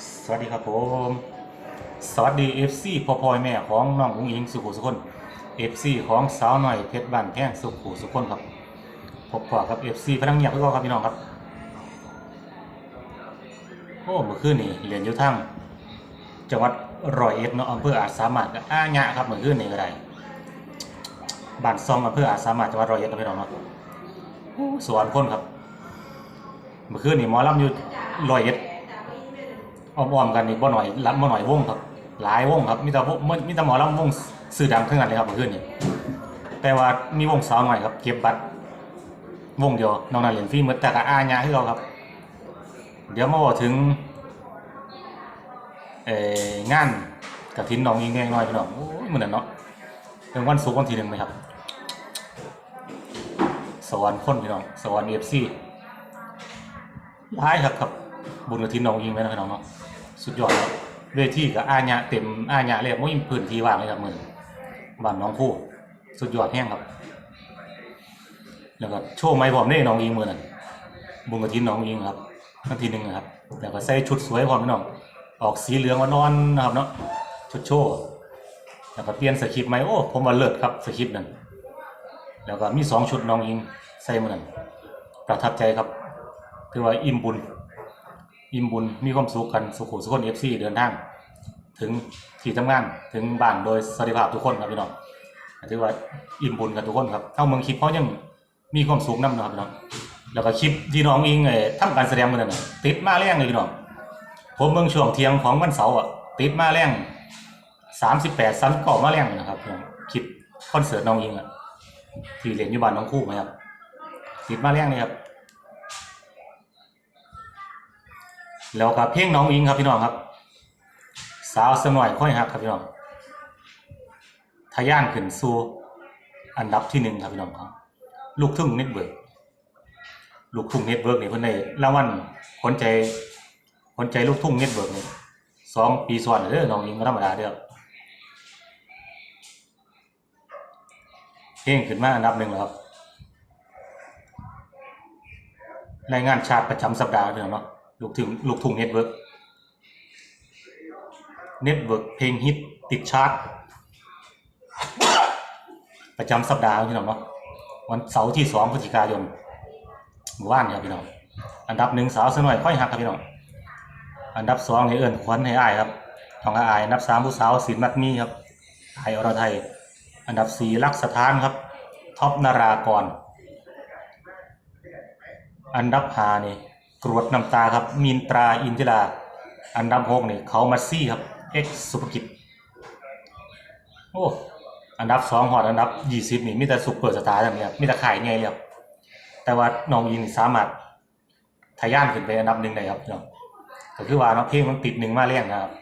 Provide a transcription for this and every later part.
สวัสดีครับผม สวัสดี FC พ่อพ่อยแม่ของน้องอุ้งอิงสุขุสุคน FC ของสาวหน่อยเพชรบ้านแพงสุขุสุคนครับพบกับ FC พนังเงียบเพื่อนครับพี่น้องครับโอ้เมื่อคืนนี่เหรียนอยู่ทั้งจังหวัดร้อยเอ็ดเนาะอำเภออาจสามารถก็อ้าญะครับเมื่อคืนนี่ก็ได้บ้านซองอำเภออาจสามารถจังหวัดร้อยเอ็ดนะพี่น้องเนาะสวนคนครับ เมื่อคืนนี่หมอลำอยู่ร้อยเอ็ด อ้อมๆกันนี่บ่หน่อยรับบ่หน่อยวงครับ หลายวงครับมีแต่วงมีมีแต่หมอลำวงสื่อดังเท่านั้นเลยครับเมื่อคืนนี้แต่ว่ามีวงสาวหน่อยครับเก็บบัตรวงเดียวนอกนั้นเล่นฟรีหมดแต่ก็อาญาให้เราครับ เดี๋ยวมาบอกถึงเอ่องานกระถินน้องยิงแดงน้อยพี่น้องโอ้ยเหมือนเนาะเป็นวันศุกร์วันที่หนึ่งไหมครับ สวรรค์คนพี่น้องสวรรค์เอฟซีร้ายครับครับบุญกระถินน้องยิงไว้นะพี่น้องเนาะ สุดยอดครับเวทีกับอาญะเต็มอาญะเลยไม่มีพื้นที่ว่างเลยครับมือบ้านน้องคู่สุดยอดแห้งครับ แล้วก็โชว์ไม้พร้อมได้น้องยิงมือนั่นบุญกระถินน้องยิงครับนาทีหนึ่งครับ แล้วก็ใส่ชุดสวยพร้อมพี่น้องออกสีเหลืองว่านอนนะครับเนาะชุดโชว์แล้วก็เปลี่ยนสคริปต์ไหมโอ้ผมว่าเลิศครับสคริปต์นั่นแล้วก็มีสองชุดน้องยิงใส่มือนั่นประทับใจครับถือว่าอิ่มบุญ อิ่มบุญมีความสุขกันสุขุสุขคนเอฟซีเดินทางถึงที่ทำงานถึงบ้านโดยสวัสดิภาพทุกคนครับพี่น้องถือว่าอิ่มบุญกันทุกคนครับเท่าเมืองคลิปเขายังมีความสุขนำเนาะครับพี่น้องแล้วก็คลิปที่น้องอิงเอ่อทำการแสดงมันน่ะติดมาแรงเลยพี่น้องผมเบิ่งช่วงเที่ยงของวันเสาร์อะติดมาแรงสามสิบแปดสามสิบเก้ามาแรงนะครับพี่น้องคลิปคอนเสิร์ตน้องอิงอะที่เรียนอยู่บ้านน้องคู่ไหมครับติดมาแรงเลยครับ แล้วก็เพลงน้องอิงครับพี่น้องครับ สาวสน่อยค่อยหักครับพี่น้องทะยานขึ้นสู่อันดับที่หนึ่งครับพี่น้องครับลูกทุ่งเน็ตเวิร์กลูกทุ่งเน็ตเวิร์กนี่เพิ่นได้รางวัลคนใจคนใจลูกทุ่งเน็ตเวิร์กนี่สองปีซ้อนเด้อน้องอิงก็ธรรมดาเด้อเพลงขึ้นมาอันดับหนึ่งแล้วครับรายงานชาติประจำสัปดาห์พี่น้องเนาะ ลูกถึงลูกทุ่งเน็ตเวิร์กเน็ตเวิร์กเพลงฮิตติดชาร์ตประจำสัปดาห์พี่น้องเนาะวันเสาร์ที่สองพฤศจิกายนเมื่อวานเนี่ยครับพี่น้องอันดับหนึ่งสาวสน่อยค่อยหักครับพี่น้องอันดับสองให้เอิญขวัญให้อายครับทองอายอันดับสามผู้สาวศิลป์มัดมีครับไทยอรไทย อันดับสี่ลักสถานครับท็อปนารากร อันดับห้านี่ กรวดน้ำตาครับ มีนตราอินทิราอันดับหกนี่เขามาซี่ครับเอ็กสุภกิจโอ้อันดับสองหอดอันดับยี่สิบนี่มีแต่ซุปเปอร์สตาร์อย่างเนี้ยมีแต่ขายไงเลยครับแต่ว่าน้องยินสามารถทะยานขึ้นไปอันดับหนึ่งได้ครับพี่น้องก็คือว่าเน้องเพลงมันติดหนึ่งมาแรงนะครับ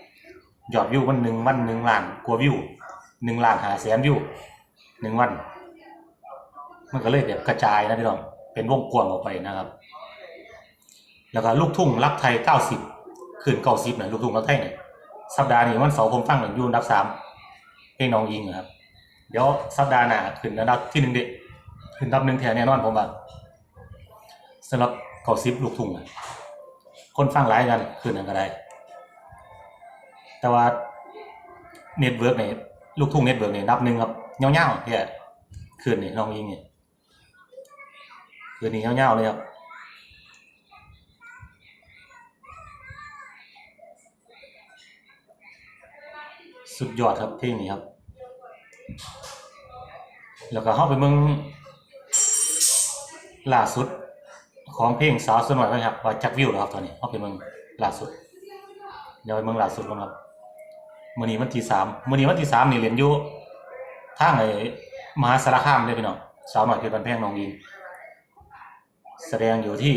ยอดวิวมันหนึ่งวันหนึ่งล้านกว่าวิวหนึ่งล้านหาแสนวิวหนึ่งวัน มันก็เลยแบบกระจายนะพี่น้องเป็นวงกว้างออกไปนะครับ แล้วก็ลูกทุ่งรักไทย90คืน90หน่อยลูกทุ่งรักไทยหน่อยสัปดาห์นี้วันเสาร์ผมฟังหนึ่งยูนดับสามเพลงน้องยิงนะครับ เดี๋ยวสัปดาห์หน้าขึ้นอันดับที่หนึ่งเด็ขึ้นอันดับหนึ่งแถวแน่นอนผมว่าสำหรับ90ลูกทุ่งคนฟังหลายกันขึ้นอันก็ได้ แต่ว่าเน็ตเวิร์กเนี่ยลูกทุ่งเน็ตเวิร์กเนี่ยนดับหนึ่งครับเงี้ยวๆที่คืนนี่น้องยิงเนี่ยคืนนี้เงี้ยวๆเลยครับ สุดยอดครับเพลงนี้ครับ แล้วก็เข้าไปเมืองล่าสุดของเพลงสาวสน่อยไว้ครับว่าจักวิวแล้วครับตอนนี้เข้าไปเมืองล่าสุดเดี๋ยวไปเมืองล่าสุดก่อนครับมื่อนี้วันที่สามมื่อนี้วันที่สามนี่เรียนอยู่ทางไอ้มหาสารคามเลยพี่น้องสาวหน่อยเพชรบันแพงน้องยิงแสดงอยู่ที่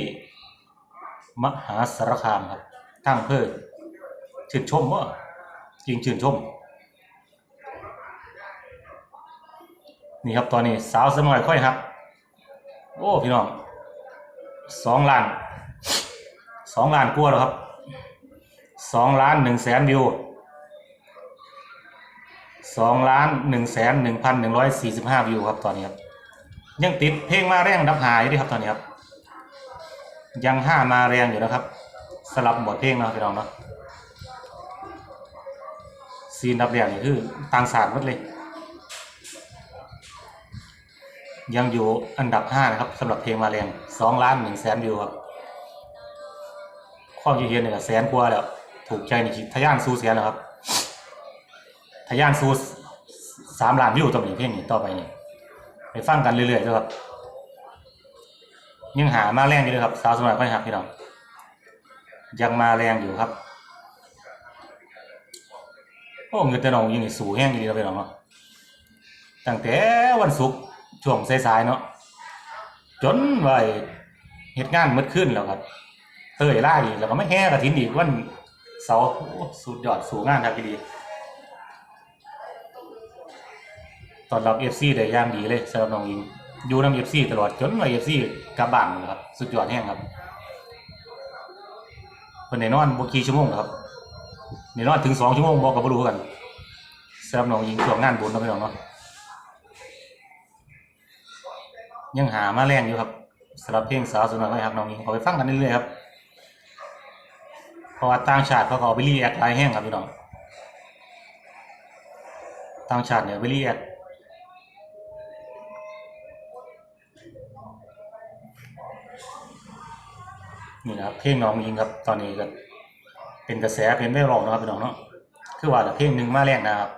มหาสารคามครับทางเพื่อชื่นชมว่าจริงชื่นชม นี่ครับตอนนี้สาวสมัยค่อยครับโอ้พี่น้องสองล้านสองล้านกว่าแล้วครับสองล้านหนึ่งแสนวิวสองล้านหนึ่งแสนหนึ่งพันหนึ่งร้อยสี่สิบห้าวิวครับตอนนี้ครับยังติดเพลงมาแรงดับหายอยู่ดีครับตอนนี้ครับ ยังห้ามาแรงอยู่นะครับสลับบทเพลงเนาะพี่น้องเนาะซีนดับแรกนี่คือต่างศาสตร์หมดเลย ยังอยู่อันดับห้านะครับสำหรับเพลงมาแรงสองล้านหนึ่งแสนวิวครับความคิดเห็นเนี่ยแสนกว่าแล้วถูกใจนี่ทะยานสู่แสนแล้วครับทะยานสู่สามล้านวิวต่อไปเพลงนี้ต่อไปนี่ไปฟังกันเรื่อยๆด้วยครับยังหามาแรงอยู่เลยครับ สาวสมัยค่อยหักพี่น้องยังมาแรงอยู่ครับโอ้เงินแต่น้องยิงสูแห้งดีแล้วพี่น้องเนาะตั้งแต่วันศุกร์ ช่วงสายๆเนาะจนไว้เหตุงานมืดขึ้นแล้วครับเตยล่าอีกแล้วก็ไม่แห่กระถินอีกวันเสาร์สุดยอดสูงงานครับพี่ดีตอนรับเอฟซีได้ย่างดีเลยสำหรับน้องยิงอยู่น้ำเอฟซีตลอดจนว่าเอฟซีกลับบ้านเลยครับ สุดยอดแห้งครับเพิ่นนอนบ่กี่ชั่วโมงครับในนอนถึงสองชั่วโมงบอกกับบรูกันสำหรับน้องยิงช่วงงานบุญนะพี่น้องเนาะ ยังหามาแรงอยู่ครับสำหรับเพลงสาวสุดน้อยครับน้องยิงขอไปฟังกันเรื่อยๆครับเพราะว่าต่างชาติเขาก็เอาไปรีแอคลายแห้งครับพี่น้องต่างชาติเนี่ยไปรีแอคนี่นะครับเพลงน้องยิงครับตอนนี้ก็เป็นกระแสเป็นไม่รองนะครับพี่น้องเนาะคือว่าแต่เพลงหนึ่งมาแรงนะครับ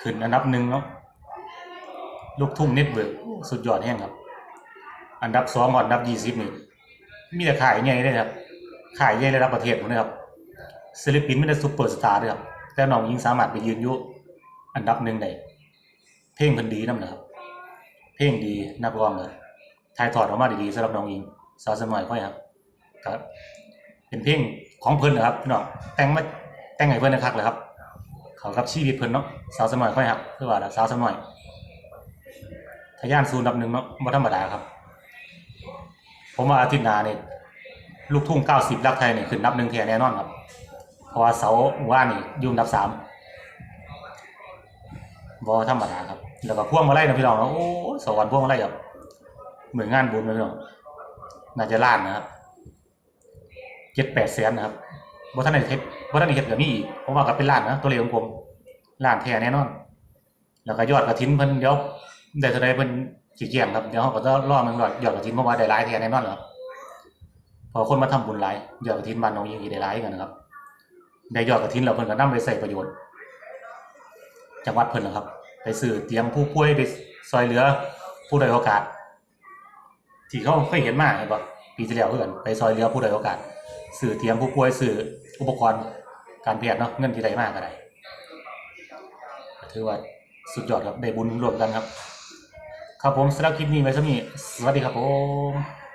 ขึ้นอันดับหนึ่งเนาะ ลูกทุ่งเน็ตเวิร์กสุดยอดแห้งครับ อันดับสองก่อนอันดับยี่สิบนี่มีแต่ขายใหญ่เลยครับ ขายใหญ่ระดับประเทศหมดเลยครับศิลปินไม่ได้ซุปเปอร์สตาร์ด้วยครับ แต่น้องยิงสามารถไปยืนยุอันดับหนึ่งได้เพลงพิ่นดีนํนะครับ เพลงดีนักร้องเลยถ่ายทอดออกมาดีๆสำหรับน้องยิงสาวสมัยค่อยครับครับเป็นเพลงของเพิ่นนะครับพี่น้องแต่งมาแต่งให้เพิ่นนะครับเลยครับเขากับชีวิตเพิ่นเนาะสาวสมัยค่อยครับคือว่าละสาวสมัย ทะยานสู่นดับหนึ่งเนาะบ่ธรรมดาครับ ผมว่าอาทิตย์หน้านี่ยลูกทุ่ง90รักไทยเนี่ขึ้นอันดับหนึ่งแท้แน่นอนครับ เพราะว่าเสาว่านนี่ยู่อันดับสามบ่ธรรมดาครับ แล้วก็พ่วงมาไลัยนะพี่น้องเนาะโอ้สวรรค์พ่วงมาไลัยครับ เหมือนงานบุญเลยพี่น้องน่าจะล้านนะครับเจ็ดแปดแสนนะครับบ่ท่านได้เฮ็ดบ่ท่านได้เฮ็ดก็มีอีกผมว่าก็เป็นล้านนะตัวเลขของผมล้านแท้แน่นอน แล้วก็ยอดกฐินเพิ่นเดี๋ยว ได้เท่าใดเพิ่นสิแจ้งครับเดี๋ยวเราก็จะรอมันหยอดหยอดกฐินเพราะว่าได้หลายแท้แน่นอนครับเพอคนมาทำบุญหลายยอดกฐินบ้านน้องยิงสิได้หลายกันนะครับได้ยอดกฐินแล้วเพิ่นก็นำไปใช้ประโยชน์จังหวัดเพิ่นนะครับ ไปซื้อเตียงผู้ป่วยไปซอยเหลือผู้ด้อยโอกาส ที่เขาเคยเห็นมากเห็นบ่ปีที่แล้วคือนไปซอยเหลือผู้ด้อยโอกาส สื่อเทียมผู้ป่วยสื่ออุปกรณ์การแพทย์เนาะเงินที่ได้มากก็ได้ถือว่าสุดยอดครับได้บุญรวมกันครับ ครับผมสำหรับคลิปนี้ไว้สำนี้สวัสดีครับผม